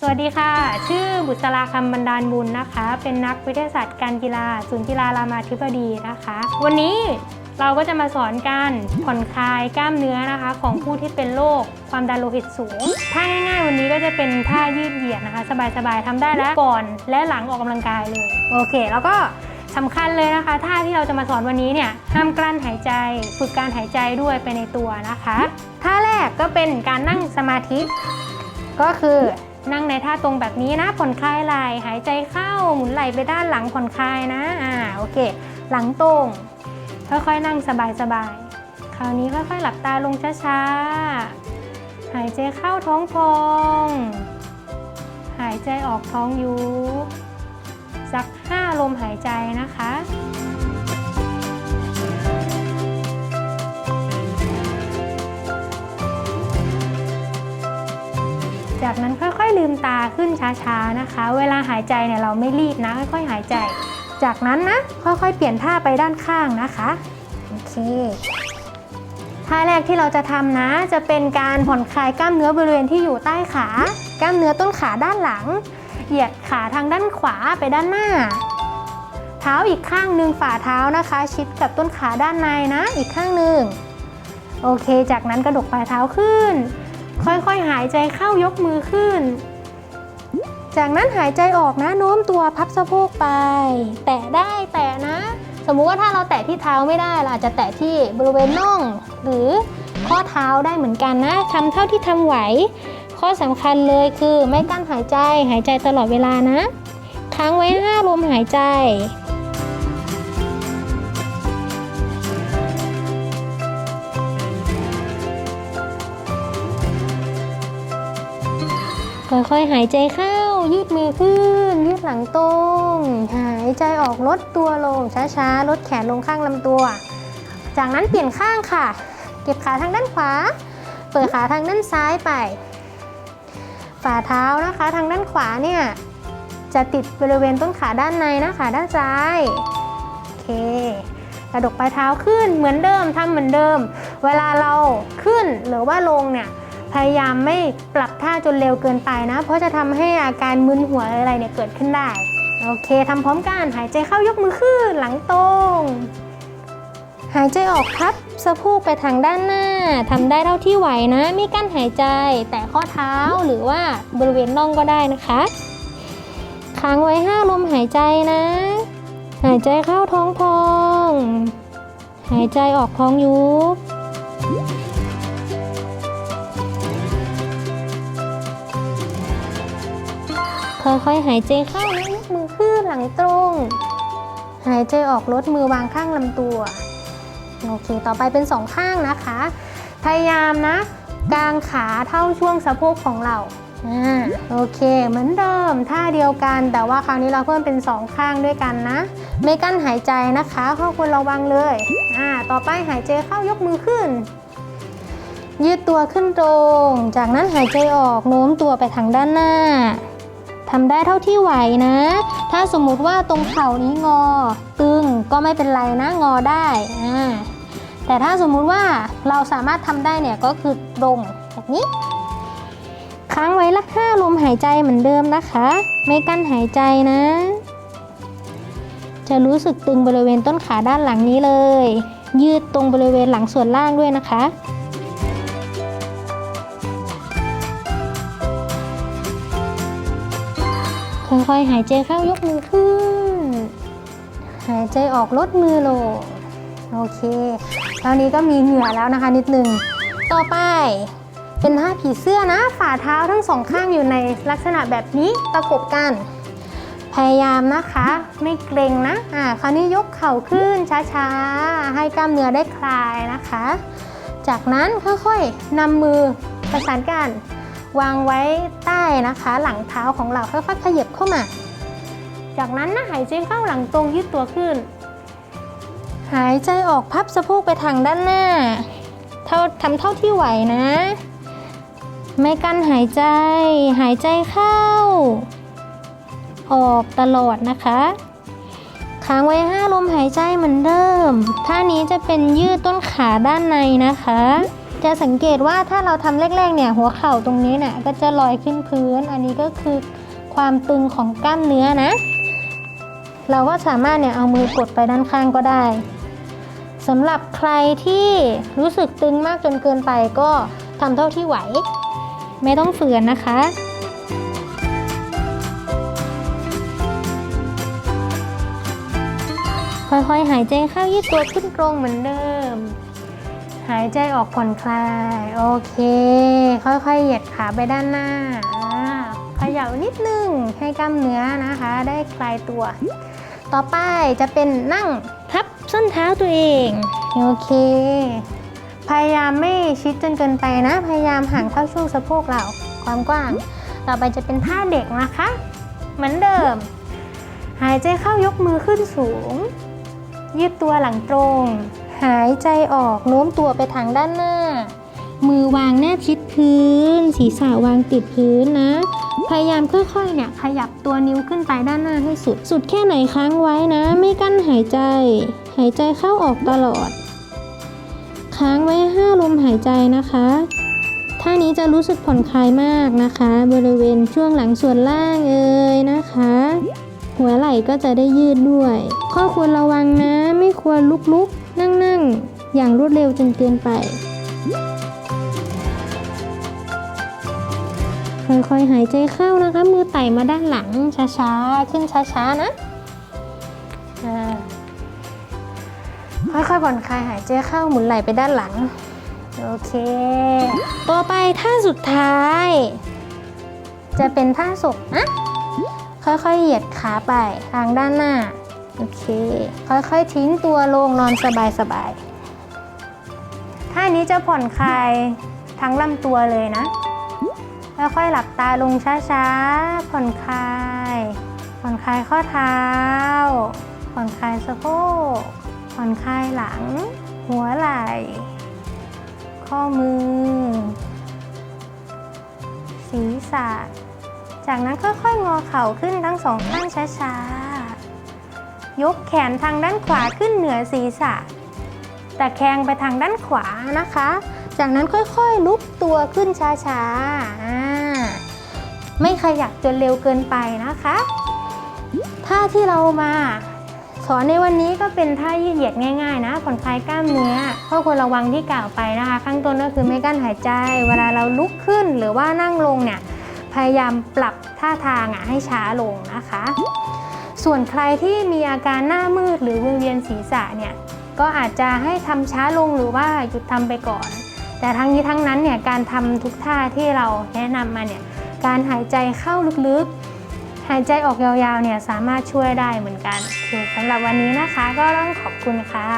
สวัสดีค่ะ ชื่อบุษราคำบรรดาลบุญนะคะ เป็นนักวิทยาศาสตร์การกีฬา ศูนย์กีฬารามาธิบดีนะคะ วันนี้เราก็จะมาสอนการผ่อนคลายกล้ามเนื้อนะคะ ของผู้ที่เป็นโรคความดันโลหิตสูงท่าง่ายๆ วันนี้ก็จะเป็นท่ายืดเหยียดนะคะ สบายๆทำได้แล้วก่อนและหลังออกกำลังกายเลย โอเค แล้วก็สำคัญเลยนะคะท่าที่เราจะมาสอนวันนี้เนี่ยห้ามกลั้นหายใจ ฝึกการหายใจด้วยไปในตัวนะคะท่าแรกก็เป็นการนั่งสมาธิ ก็คือ นั่งในท่าตรงแบบนี้นะผ่อนคลายไหล่หายใจเข้าหมุนไหล่ไปด้านหลังผ่อนคลายนะอ่าโอเค หลังตรงค่อยๆนั่งสบายๆคราวนี้ค่อยๆหลับตาลงช้าๆหายใจเข้าท้องพองหายใจออกท้องยุบสักห้าลมหายใจนะคะ จากนั้นค่อยๆลืมตาขึ้นช้าๆนะคะ เวลาหายใจเนี่ยเราไม่รีบนะ ค่อยๆหายใจ จากนั้นนะค่อยๆเปลี่ยนท่าไปด้านข้างนะคะโอเคท่าแรกที่เราจะทำนะ จะเป็นการผ่อนคลายกล้ามเนื้อบริเวณที่อยู่ใต้ขา กล้ามเนื้อต้นขาด้านหลัง เหยียดขาทางด้านขวาไปด้านหน้า เท้าอีกข้างหนึ่งฝ่าเท้านะคะ ชิดกับต้นขาด้านในนะ อีกข้างหนึ่งโอเค จากนั้นกระดกปลายเท้าขึ้น ค่อยๆ หายใจเข้ายกมือขึ้น จากนั้นหายใจออกนะโน้มตัวพับสะโพกไป แตะได้แตะนะ สมมุติว่าถ้าเราแตะที่เท้าไม่ได้เราอาจจะแตะที่บริเวณน่อง หรือข้อเท้าได้เหมือนกันนะทำเท่าที่ทำไหว ข้อสำคัญเลยคือไม่กั้นหายใจหายใจตลอดเวลานะ ค้างไว้5ลมหายใจ ค่อยๆหายใจเข้า ยืดมือขึ้น ยืดหลังตรง หายใจออกลดตัวลงช้าๆ ลดแขนลงข้างลำตัว จากนั้นเปลี่ยนข้างค่ะ เก็บขาทางด้านขวา เปิดขาทางด้านซ้ายไป ฝ่าเท้านะคะทางด้านขวาเนี่ยจะติดบริเวณต้นขาด้านในนะขาด้านซ้ายโอเคกระดกปลายเท้าขึ้นเหมือนเดิมทำเหมือนเดิม เวลาเราขึ้นหรือว่าลงเนี่ย พยายามไม่ปรับท่าจนเร็วเกินไปนะ เพราะจะทำให้อาการมึนหัวอะไรเนี่ยเกิดขึ้นได้ โอเคทำพร้อมกันหายใจเข้ายกมือขึ้นหลังตรงหายใจออกพับสะโพกไปทางด้านหน้าทำได้เท่าที่ไหวนะ ไม่กั้นหายใจ แต่ข้อเท้าหรือว่าบริเวณน่องก็ได้นะคะค้างไว้ห้าลมหายใจนะ หายใจเข้าท้องพอง หายใจออกท้องยุบ ค่อยๆ หายใจเข้านะยกมือขึ้นหลังตรง หายใจออกลดมือวางข้างลำตัว โอเค ต่อไปเป็นสองข้างนะคะ พยายามนะ กางขาเท่าช่วงสะโพกของเราอ่าโอเค เหมือนเดิมท่าเดียวกัน แต่ว่าคราวนี้เราเพิ่มเป็นสองข้างด้วยกันนะ ไม่กั้นหายใจนะคะข้อควรระวังเลยอ่าต่อไปหายใจเข้ายกมือขึ้นยืดตัวขึ้นตรง จากนั้นหายใจออกโน้มตัวไปทางด้านหน้า ทำได้เท่าที่ไหวนะ ถ้าสมมุติว่าตรงเข่านี้งอ ตึงก็ไม่เป็นไรนะงอได้อ่าแต่ถ้าสมมุติว่าเราสามารถทำได้เนี่ยก็คือตรงแบบนี้ ค้างไว้ละห้าลมหายใจเหมือนเดิมนะคะ ไม่กั้นหายใจนะ จะรู้สึกตึงบริเวณต้นขาด้านหลังนี้เลย ยืดตรงบริเวณหลังส่วนล่างด้วยนะคะ ค่อยๆ หายใจเข้ายกมือขึ้น หายใจออกลดมือลง โอเค ตอนนี้ก็มีเหงื่อแล้วนะคะนิดนึง ต่อไปเป็นท่าผีเสื้อนะ ฝ่าเท้าทั้งสองข้างอยู่ในลักษณะแบบนี้ประกบกัน พยายามนะคะ ไม่เกรงนะ อ่า คราวนี้ยกเข่าขึ้นช้าๆ ให้กล้ามเนื้อได้คลายนะคะ จากนั้นค่อยๆนำมือประสานกัน วางไว้ใต้นะคะ หลังเท้าของเราค่อยๆขยับเข้ามา จากนั้นนะหายใจเข้าหลังตรงยืดตัวขึ้น หายใจออกพับสะโพกไปทางด้านหน้า เท่าทำเท่าที่ไหวนะ ไม่กั้นหายใจ หายใจเข้า ออกตลอดนะคะค้างไว้ห้าลมหายใจเหมือนเดิม ท่านี้จะเป็นยืดต้นขาด้านในนะคะ จะสังเกตว่าถ้าเราทำแรกๆเนี่ยหัวเข่าตรงนี้เนี่ยก็จะลอยขึ้นพื้น อันนี้ก็คือความตึงของกล้ามเนื้อนะ เราก็สามารถเนี่ยเอามือกดไปด้านข้างก็ได้สำหรับใครที่รู้สึกตึงมากจนเกินไปก็ทำเท่าที่ไหว ไม่ต้องฝืนนะคะค่อยๆ หายใจเข้ายืดตัวขึ้นตรงเหมือนเดิม หายใจออกผ่อนคลาย โอเค ค่อยๆ เหยียดขาไปด้านหน้าขยับนิดนึงให้กล้ามเนื้อนะคะ ได้คลายตัว ต่อไปจะเป็นนั่งทับส้นเท้าตัวเอง โอเค พยายามไม่ชิดจนเกินไปนะ พยายามห่างเท่าช่วงสะโพกเราความกว้าง ต่อไปจะเป็นท่าเด็กนะคะ เหมือนเดิม หายใจเข้ายกมือขึ้นสูง ยืดตัวหลังตรง หายใจออกโน้มตัวไปทางด้านหน้า มือวางแนบชิดพื้น ศีรษะวางติดพื้นนะ พยายามค่อยๆเนี่ยขยับตัวนิ้วขึ้นไปด้านหน้าให้สุด สุดแค่ไหนค้างไว้นะ ไม่กั้นหายใจ หายใจเข้าออกตลอด ค้างไว้ห้าลมหายใจนะคะท่านี้จะรู้สึกผ่อนคลายมากนะคะ บริเวณช่วงหลังส่วนล่างเอ่ยนะคะ หัวไหล่ก็จะได้ยืดด้วย ข้อควรระวังนะไม่ควรลุกๆ นั่งๆ อย่างรวดเร็วจนเกินไป ค่อยๆหายใจเข้านะคะ มือไต่มาด้านหลังช้าๆ ขึ้นช้าๆ นะค่อยๆผ่อนคลายหายใจเข้าหมุนไหล่ไปด้านหลัง โอเค ต่อไปท่าสุดท้าย จะเป็นท่าศกนะ ค่อยๆ เหยียดขาไปทางด้านหน้า โอเค ค่อยๆ ทิ้งตัวลงนอนสบายๆ ท่านี้จะผ่อนคลายทั้งลำตัวเลยนะ แล้วค่อยหลับตาลงช้าๆ ผ่อนคลาย ผ่อนคลายข้อเท้า ผ่อนคลายสะโพก ผ่อนคลายหลัง หัวไหล่ ข้อมือ ศีรษะ จากนั้นค่อยๆ งอเข่าขึ้นทั้งสองข้างช้าๆ ยกแขนทางด้านขวาขึ้นเหนือศีรษะ แต่แคงไปทางด้านขวานะคะ จากนั้นค่อยๆ ลุกตัวขึ้นช้าๆาไม่ขยับจนเร็วเกินไปนะคะท่าที่เรามาสอนในวันนี้ก็เป็นท่ายืดเหยียดง่ายๆนะผ่อนคลายกล้ามเนื้อข้อควรระวังที่กล่าวไปนะคะ ข้างต้นก็คือไม่กั้นหายใจ เวลาเราลุกขึ้นหรือว่านั่งลงเนี่ย พยายามปรับท่าทางอะให้ช้าลงนะคะ ส่วนใครที่มีอาการหน้ามืดหรือวิงเวียนศีรษะเนี่ยก็อาจจะให้ทำช้าลงหรือว่าหยุดทำไปก่อน แต่ทั้งนี้ทั้งนั้นเนี่ยการทำทุกท่าที่เราแนะนำมาเนี่ยการหายใจเข้าลึกๆ หายใจออกยาวๆเนี่ยสามารถช่วยได้เหมือนกันสำหรับวันนี้นะคะก็ต้องขอบคุณค่ะ